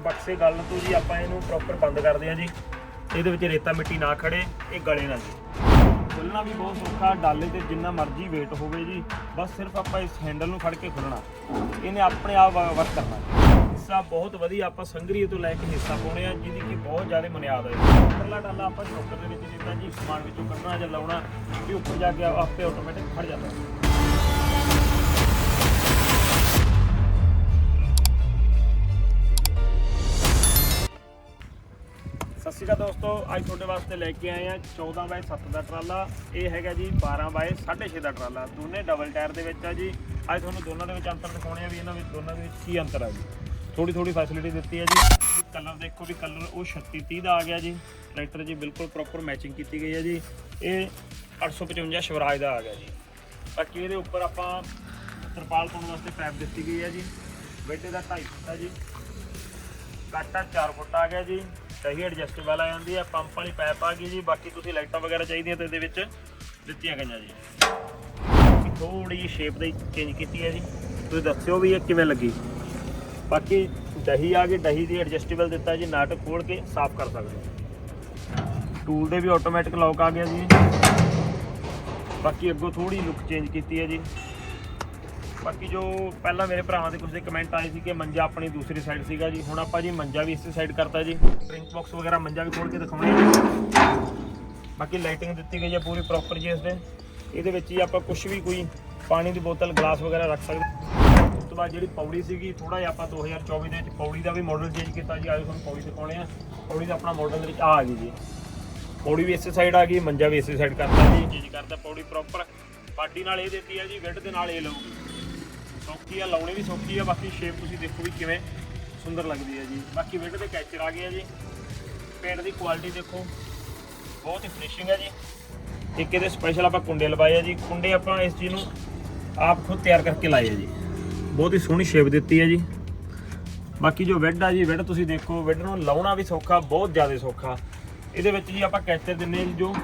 ਬਕਸੇ ਗਲਣ ਤੋਂ ਜੀ ਆਪਾਂ ਇਹਨੂੰ ਪ੍ਰੋਪਰ ਬੰਦ ਕਰਦੇ ਹਾਂ ਜੀ। ਇਹਦੇ ਵਿੱਚ ਰੇਤਾ ਮਿੱਟੀ ਨਾ ਖੜੇ, ਇਹ ਗਲੇ ਨਾ ਜੀ। ਖੁੱਲਣਾ ਵੀ ਬਹੁਤ ਸੌਖਾ, ਡਾਲੇ ਤੇ ਜਿੰਨਾ ਮਰਜ਼ੀ weight ਹੋਵੇ ਜੀ, ਬਸ ਸਿਰਫ ਆਪਾਂ ਇਸ ਹੈਂਡਲ ਨੂੰ ਫੜ ਕੇ ਖੁੱਲਣਾ। ਇਹਨੇ ਆਪਣੇ ਆਪ ਵਰਕ ਕਰਨਾ ਹਿੱਸਾ ਬਹੁਤ ਵਧੀਆ, ਆਪਾਂ ਸੰਗਰੀ ਤੋਂ ਲੈ ਕੇ ਹਿੱਸਾ ਪਾਉਣੇ ਆ, ਜਿਹਦੀ ਕਿ ਬਹੁਤ ਜ਼ਿਆਦਾ ਮਨਿਆਦ ਹੈ ਉੱਪਰਲਾ ਡਾਲਾ ਆਪਾਂ ਚੌਕਰ ਦੇ ਵਿੱਚ ਜਿੱਦਾਂ ਜੀ ਸਮਾਨ ਵਿੱਚੋਂ ਕੱਢਣਾ ਜਾਂ ਲਾਉਣਾ, ਵੀ ਉੱਪਰ ਜਾ ਕੇ ਆਪੇ ਆਟੋਮੈਟਿਕ ਖੜ ਜਾਂਦਾ। ਅੱਜ ਤੁਹਾਡੇ ਵਾਸਤੇ ਲੈ ਕੇ ਆਏ ਆ 14 ਬਾਏ 7 ਦਾ ਟਰਾਲਾ। ਇਹ ਹੈਗਾ ਜੀ 12 ਬਾਏ 6.5 ਦਾ ਟਰਾਲਾ। ਦੋਨੇ ਡਬਲ ਟਾਇਰ ਦੇ ਵਿੱਚ ਆ ਜੀ। ਅੱਜ ਤੁਹਾਨੂੰ ਦੋਨਾਂ ਦੇ ਵਿੱਚ ਅੰਤਰ ਦਿਖਾਉਣੇ ਆ ਵੀ ਇਹਨਾਂ ਵਿੱਚ ਦੋਨਾਂ ਦੇ ਵਿੱਚ ਕੀ ਅੰਤਰ ਆ ਜੀ। ਥੋੜੀ ਥੋੜੀ ਫੈਸਿਲਿਟੀ ਦਿੱਤੀ ਹੈ ਜੀ। ਕਲਰ ਦੇਖੋ ਵੀ ਕਲਰ ਉਹ 36 30 ਦਾ ਆ ਗਿਆ ਜੀ। ਟਰੈਕਟਰ ਜੀ ਬਿਲਕੁਲ ਪ੍ਰੋਪਰ ਮੈਚਿੰਗ ਕੀਤੀ ਗਈ ਹੈ ਜੀ। ਇਹ 855 ਸ਼ਵਰਾਜ ਦਾ ਆ ਗਿਆ ਜੀ। ਬਾਕੀ ਇਹਦੇ ਉੱਪਰ ਆਪਾਂ ਤਰਪਾਲ ਪਾਉਣ ਵਾਸਤੇ ਪੈਪ ਦਿੱਤੀ ਗਈ ਹੈ ਜੀ। ਬੈਠੇ ਦਾ 2.5 ਫੁੱਟ ਆ ਜੀ। ਕਾਟਾ 4 ਫੁੱਟ ਆ ਗਿਆ ਜੀ। ਸਹੀ ਐਡਜਸਟੇਬਲ ਆ ਜਾਂਦੀ ਹੈ ਪੰਪ ਵਾਲੀ ਪਾਈਪ ਆ ਗਈ ਜੀ, ਬਾਕੀ ਤੁਸੀਂ ਲਾਈਟਾਂ ਵਗੈਰਾ ਚਾਹੀਦੀਆਂ ਤੇ ਇਹਦੇ ਵਿੱਚ ਦਿੱਤੀਆਂ ਗਈਆਂ ਜੀ। ਥੋੜੀ ਜਿਹੀ ਸ਼ੇਪ ਦੇ ਚੇਂਜ ਕੀਤੀ ਹੈ ਜੀ। ਤੁਸੀਂ ਦੱਸਿਓ ਵੀ ਇਹ ਕਿਵੇਂ ਲੱਗੀ। ਬਾਕੀ ਦਹੀ ਆ ਗਈ, ਦਹੀ ਦੀ ਐਡਜਸਟੇਬਲ ਦਿੱਤਾ ਜੀ, ਨਟ ਖੋਲ ਕੇ ਸਾਫ਼ ਕਰ ਸਕਦੇ ਹੋ। ਟੂਲ ਦੇ ਵੀ ਆਟੋਮੈਟਿਕ ਲੌਕ ਆ ਗਿਆ ਜੀ। ਬਾਕੀ ਅੱਗੋਂ ਥੋੜੀ ਲੁੱਕ ਚੇਂਜ ਕੀਤੀ ਹੈ ਜੀ। ਬਾਕੀ ਜੋ ਪਹਿਲਾਂ ਮੇਰੇ ਭਰਾਵਾਂ ਦੇ ਕੁਝ ਦੇ ਕਮੈਂਟ ਆਏ ਸੀ ਕਿ ਮੰਜਾ ਆਪਣੀ ਦੂਸਰੀ ਸਾਈਡ ਸੀਗਾ ਜੀ, ਹੁਣ ਆਪਾਂ ਜੀ ਮੰਜਾ ਵੀ ਇਸੇ ਸਾਈਡ ਕਰਤਾ ਜੀ। ਡਰਿੰਕ ਬਾਕਸ ਵਗੈਰਾ ਮੰਜਾ ਵੀ ਖੋਲ ਕੇ ਦਿਖਾਉਣੇ ਜੀ। ਬਾਕੀ ਲਾਈਟਿੰਗ ਦਿੱਤੀ ਗਈ ਹੈ ਪੂਰੀ ਪ੍ਰੋਪਰ ਜੀ ਇਸ ਦੇ ਇਹਦੇ ਵਿੱਚ ਹੀ ਆਪਾਂ ਕੁਝ ਵੀ ਕੋਈ ਪਾਣੀ ਦੀ ਬੋਤਲ ਗਲਾਸ ਵਗੈਰਾ ਰੱਖ ਸਕਦੇ ਉਸ ਤੋਂ ਬਾਅਦ ਜਿਹੜੀ ਪੌੜੀ ਸੀਗੀ ਥੋੜਾ ਜਿਹਾ ਆਪਾਂ 2024 ਦੇ ਵਿੱਚ ਪੌੜੀ ਦਾ ਵੀ ਮਾਡਲ ਚੇਂਜ ਕੀਤਾ ਜੀ। ਅੱਜ ਤੁਹਾਨੂੰ ਪੌੜੀ ਦਿਖਾਉਣੇ ਆ। ਪੌੜੀ ਦਾ ਆਪਣਾ ਮਾਡਲ ਦੇ ਵਿੱਚ ਆ ਗਈ ਜੀ। ਪੌੜੀ ਵੀ ਇਸੇ ਸਾਈਡ ਆ ਗਈ, ਮੰਜਾ ਵੀ ਇਸੇ ਸਾਈਡ ਕਰਤਾ ਜੀ। ਚੇਂਜ ਕਰਤਾ ਪੌੜੀ ਪ੍ਰੋਪਰ ਪਾਡੀ ਨਾਲ ਇਹ ਦਿੱਤੀ ਹੈ ਜੀ ਵਿੱਡ ਦੇ ਨਾਲ ਇਹ ਲਊਗੀ। ਸੌਖੀ ਆ, ਲਾਉਣੀ ਵੀ ਸੌਖੀ ਆ, ਬਾਕੀ ਸ਼ੇਪ ਤੁਸੀਂ ਦੇਖੋ ਵੀ ਕਿਵੇਂ ਸੁੰਦਰ ਲੱਗਦੀ ਹੈ ਜੀ। ਬਾਕੀ ਵਿੱਡ ਦੇ ਕੈਚਰ ਆ ਗਏ ਆ ਜੀ। ਪੇਂਟ ਦੀ ਕੁਆਲਿਟੀ ਦੇਖੋ, ਬਹੁਤ ਹੀ ਫਿਨਿਸ਼ਿੰਗ ਹੈ ਜੀ। ਇੱਕ ਇਹਦੇ ਸਪੈਸ਼ਲ ਆਪਾਂ ਕੁੰਡੇ ਲਵਾਏ ਆ ਜੀ। ਕੁੰਡੇ ਆਪਾਂ ਇਸ ਚੀਜ਼ ਨੂੰ ਆਪ ਖੁਦ ਤਿਆਰ ਕਰਕੇ ਲਾਏ ਆ ਜੀ। ਬਹੁਤ ਹੀ ਸੋਹਣੀ ਸ਼ੇਪ ਦਿੱਤੀ ਹੈ ਜੀ। ਬਾਕੀ ਜੋ ਵਿੱਡ ਆ ਜੀ, ਵਿੱਡ ਤੁਸੀਂ ਦੇਖੋ, ਵਿੱਡ ਨੂੰ ਲਾਉਣਾ ਵੀ ਸੌਖਾ, ਬਹੁਤ ਜ਼ਿਆਦਾ ਸੌਖਾ। ਇਹਦੇ ਵਿੱਚ ਜੀ ਆਪਾਂ ਕੈਚਰ ਦਿੰਨੇ ਆ ਜੀ ਜੋ,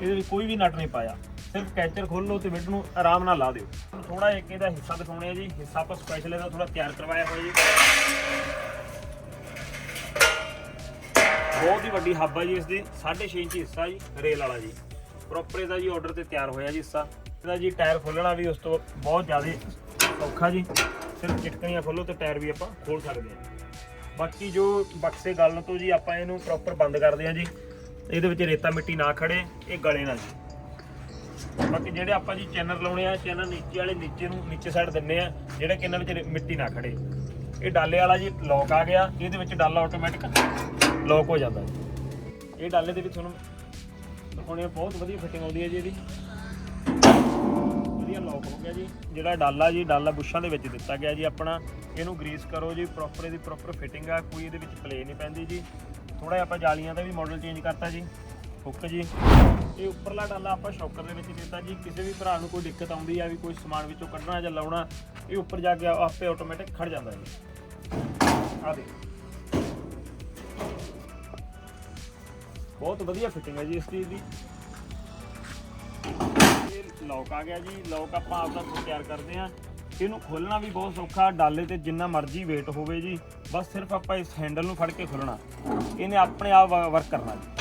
ਇਹਦੇ ਵਿੱਚ ਕੋਈ ਵੀ ਨਟ ਨਹੀਂ ਪਾਇਆ। ਸਿਰਫ ਕੈਚਰ ਖੋਲੋ ਤੇ ਵਿੱਡ ਨੂੰ ਆਰਾਮ ਨਾਲ ਲਾ ਦਿਓ। ਥੋੜਾ ਇੱਕ ਇਹਦਾ ਹਿੱਸਾ ਦਿਖਾਉਣੇ ਆ ਜੀ। ਹਿੱਸਾ ਆਪਾਂ ਸਪੈਸ਼ਲ ਇਹਦਾ ਥੋੜਾ ਤਿਆਰ ਕਰਵਾਇਆ ਹੋਇਆ ਜੀ। ਬਹੁਤ ਹੀ ਵੱਡੀ ਹੱਬ ਆ ਜੀ ਇਸ ਦੀ 6.5 ਇੰਚ ਹਿੱਸਾ ਜੀ ਰੇਲ ਵਾਲਾ ਜੀ। ਪ੍ਰੋਪਰ ਇਹਦਾ ਜੀ ਆਰਡਰ ਤੇ ਤਿਆਰ ਹੋਇਆ ਜੀ ਹਿੱਸਾ। ਇਹਦਾ ਜੀ ਟਾਇਰ ਖੋਲਣਾ ਵੀ ਉਸ ਤੋਂ ਬਹੁਤ ਜ਼ਿਆਦਾ ਔਖਾ ਜੀ। ਸਿਰਫ ਚਿਟਕਣੀਆਂ ਖੋਲੋ ਤੇ ਟਾਇਰ ਵੀ ਆਪਾਂ ਖੋਲ ਸਕਦੇ ਹਾਂ। ਬਾਕੀ ਜੋ ਬਕਸੇ ਗਲਣ ਤੋਂ ਜੀ ਆਪਾਂ ਇਹਨੂੰ ਪ੍ਰੋਪਰ ਬੰਦ ਕਰਦੇ ਹਾਂ ਜੀ। ਇਹਦੇ ਵਿੱਚ ਰੇਤਾ ਮਿੱਟੀ ਨਾ ਖੜੇ, ਇਹ ਗਲੇ ਨਾ ਜੀ। ਬਾਕੀ ਜਿਹੜੇ ਆਪਾਂ ਜੀ ਚੈਨਲ ਲਾਉਣੇ ਆ ਚੈਨਲ ਨੀਚੇ ਵਾਲੇ ਨੀਚੇ ਨੂੰ, ਨੀਚੇ ਸਾਈਡ ਦਿੰਨੇ ਆ, ਜਿਹੜੇ ਕਿ ਇਹਨਾਂ ਵਿੱਚ ਮਿੱਟੀ ਨਾ ਖੜੇ। ਇਹ ਡਾਲੇ ਵਾਲਾ ਜੀ ਲੌਕ ਆ ਗਿਆ, ਇਹਦੇ ਵਿੱਚ ਡਾਲਾ ਆਟੋਮੈਟਿਕ ਲੌਕ ਹੋ ਜਾਂਦਾ ਜੀ। ਇਹ ਡਾਲੇ ਦੇ ਵੀ ਤੁਹਾਨੂੰ ਦਿਖਾਉਣੇ ਆ, ਬਹੁਤ ਵਧੀਆ ਫਿਟਿੰਗ ਆਉਂਦੀ ਹੈ ਜੀ ਇਹਦੀ। ਵਧੀਆ ਲੌਕ ਹੋ ਗਿਆ ਜੀ। ਜਿਹੜਾ ਡਾਲਾ ਜੀ, ਡਾਲਾ ਬੁੱਸ਼ਾਂ ਦੇ ਵਿੱਚ ਦਿੱਤਾ ਗਿਆ ਜੀ ਆਪਣਾ, ਇਹਨੂੰ ਗਰੀਸ ਕਰੋ ਜੀ ਪ੍ਰੋਪਰ ਇਹਦੀ ਪ੍ਰੋਪਰ ਫਿਟਿੰਗ ਆ, ਕੋਈ ਇਹਦੇ ਵਿੱਚ ਪਲੇ ਨਹੀਂ ਪੈਂਦੀ ਜੀ। ਥੋੜਾ ਜਿਹਾ ਆਪਾਂ ਜਾਲੀਆਂ ਦਾ ਵੀ ਮਾਡਲ ਚੇਂਜ ਕਰਤਾ ਜੀ। ਹੁੱਕ ਜੀ। ਇਹ ਉੱਪਰਲਾ ਡਾਲਾ ਆਪਾਂ ਸ਼ੌਕਰ ਦੇ ਵਿੱਚ ਦਿੱਤਾ ਜੀ, ਕਿਸੇ ਵੀ ਭਰਾ ਨੂੰ ਕੋਈ ਦਿੱਕਤ ਆਉਂਦੀ ਆ, ਵੀ ਕੋਈ ਸਮਾਨ ਵਿੱਚੋਂ ਕੱਢਣਾ ਜਾਂ ਲਾਉਣਾ, ਇਹ ਉੱਪਰ ਜਾ ਕੇ ਆਪੇ ਆਟੋਮੈਟਿਕ ਖੜ ਜਾਂਦਾ ਜੀ। ਆ ਦੇ ਬਹੁਤ ਵਧੀਆ ਫਿਟਿੰਗ ਹੈ ਜੀ ਇਸ ਚੀਜ਼ ਦੀ। ਇਹ ਲੌਕ ਆ ਗਿਆ ਜੀ ਲੌਕ ਆਪਾਂ ਆਪਦਾ ਖੁਦ ਤਿਆਰ ਕਰਦੇ ਆ ਇਹਨੂੰ ਖੋਲਣਾ ਵੀ ਬਹੁਤ ਸੌਖਾ, ਡਾਲੇ ਤੇ ਜਿੰਨਾ ਮਰਜ਼ੀ weight ਹੋਵੇ ਜੀ। ਬਸ ਸਿਰਫ ਆਪਾਂ ਇਸ ਹੈਂਡਲ ਨੂੰ ਫੜ ਕੇ ਖੋਲਣਾ ਇਹਨੇ ਆਪਣੇ ਆਪ ਵਰਕ ਕਰਨਾ ਜੀ।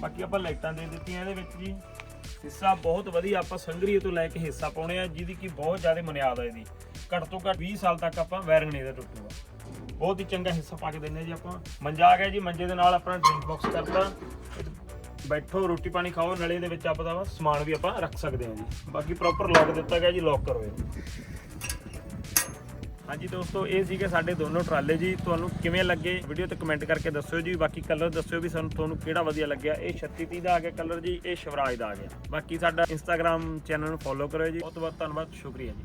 ਬਾਕੀ ਆਪਾਂ ਲਾਈਟਾਂ ਦੇ ਦਿੱਤੀਆਂ ਇਹਦੇ ਵਿੱਚ ਜੀ। ਹਿੱਸਾ ਬਹੁਤ ਵਧੀਆ ਆਪਾਂ ਸੰਗਰੀ ਤੋਂ ਲੈ ਕੇ ਹਿੱਸਾ ਪਾਉਣੇ ਆ, ਜਿਹਦੀ ਕਿ ਬਹੁਤ ਜ਼ਿਆਦਾ ਮਨਿਆਦ ਹੈ ਇਹਦੀ। ਘੱਟ ਤੋਂ ਘੱਟ 20 ਸਾਲ ਤੱਕ ਆਪਾਂ ਵਾਇਰਿੰਗ ਨਹੀਂ ਦਾ ਟੁੱਟੂਗਾ। ਬਹੁਤ ਹੀ ਚੰਗਾ ਹਿੱਸਾ ਪਾ ਕੇ ਦਿੰਦੇ ਜੀ ਆਪਾਂ। ਮੰਜਾ ਆ ਗਿਆ ਜੀ, ਮੰਜੇ ਦੇ ਨਾਲ ਆਪਣਾ ਡਰਿੰਕ ਬਾਕਸ ਕਰਤਾ। ਬੈਠੋ, ਰੋਟੀ ਪਾਣੀ ਖਾਓ, ਨਲੇ ਦੇ ਵਿੱਚ ਆਪਾਂ ਦਾ ਸਮਾਨ ਵੀ ਆਪਾਂ ਰੱਖ ਸਕਦੇ ਹਾਂ ਜੀ। ਬਾਕੀ ਪ੍ਰੋਪਰ ਲੌਕ ਦਿੱਤਾ ਗਿਆ ਜੀ ਲੌਕ ਕਰੋ ਇਹਨੂੰ। ਹਾਂਜੀ ਦੋਸਤੋ, ਇਹ ਸੀਗੇ ਸਾਡੇ ਦੋਨੋਂ ਟਰਾਲੇ ਜੀ। ਤੁਹਾਨੂੰ ਕਿਵੇਂ ਲੱਗੇ? ਵੀਡੀਓ ਤੇ ਕਮੈਂਟ ਕਰਕੇ ਦੱਸਿਓ ਜੀ। ਬਾਕੀ ਕਲਰ ਦੱਸਿਓ ਵੀ ਸਾਨੂੰ ਤੁਹਾਨੂੰ ਕਿਹੜਾ ਵਧੀਆ ਲੱਗਿਆ। ਇਹ 3630 ਦਾ ਆ ਗਿਆ ਕਲਰ ਜੀ, ਇਹ ਸ਼ਿਵਰਾਜ ਦਾ ਆ ਗਿਆ। ਬਾਕੀ ਸਾਡਾ ਇੰਸਟਾਗ੍ਰam ਚੈਨਲ ਨੂੰ ਫੋਲੋ ਕਰਿਓ ਜੀ। ਬਹੁਤ ਬਹੁਤ ਧੰਨਵਾਦ, ਸ਼ੁਕਰੀਆ ਜੀ।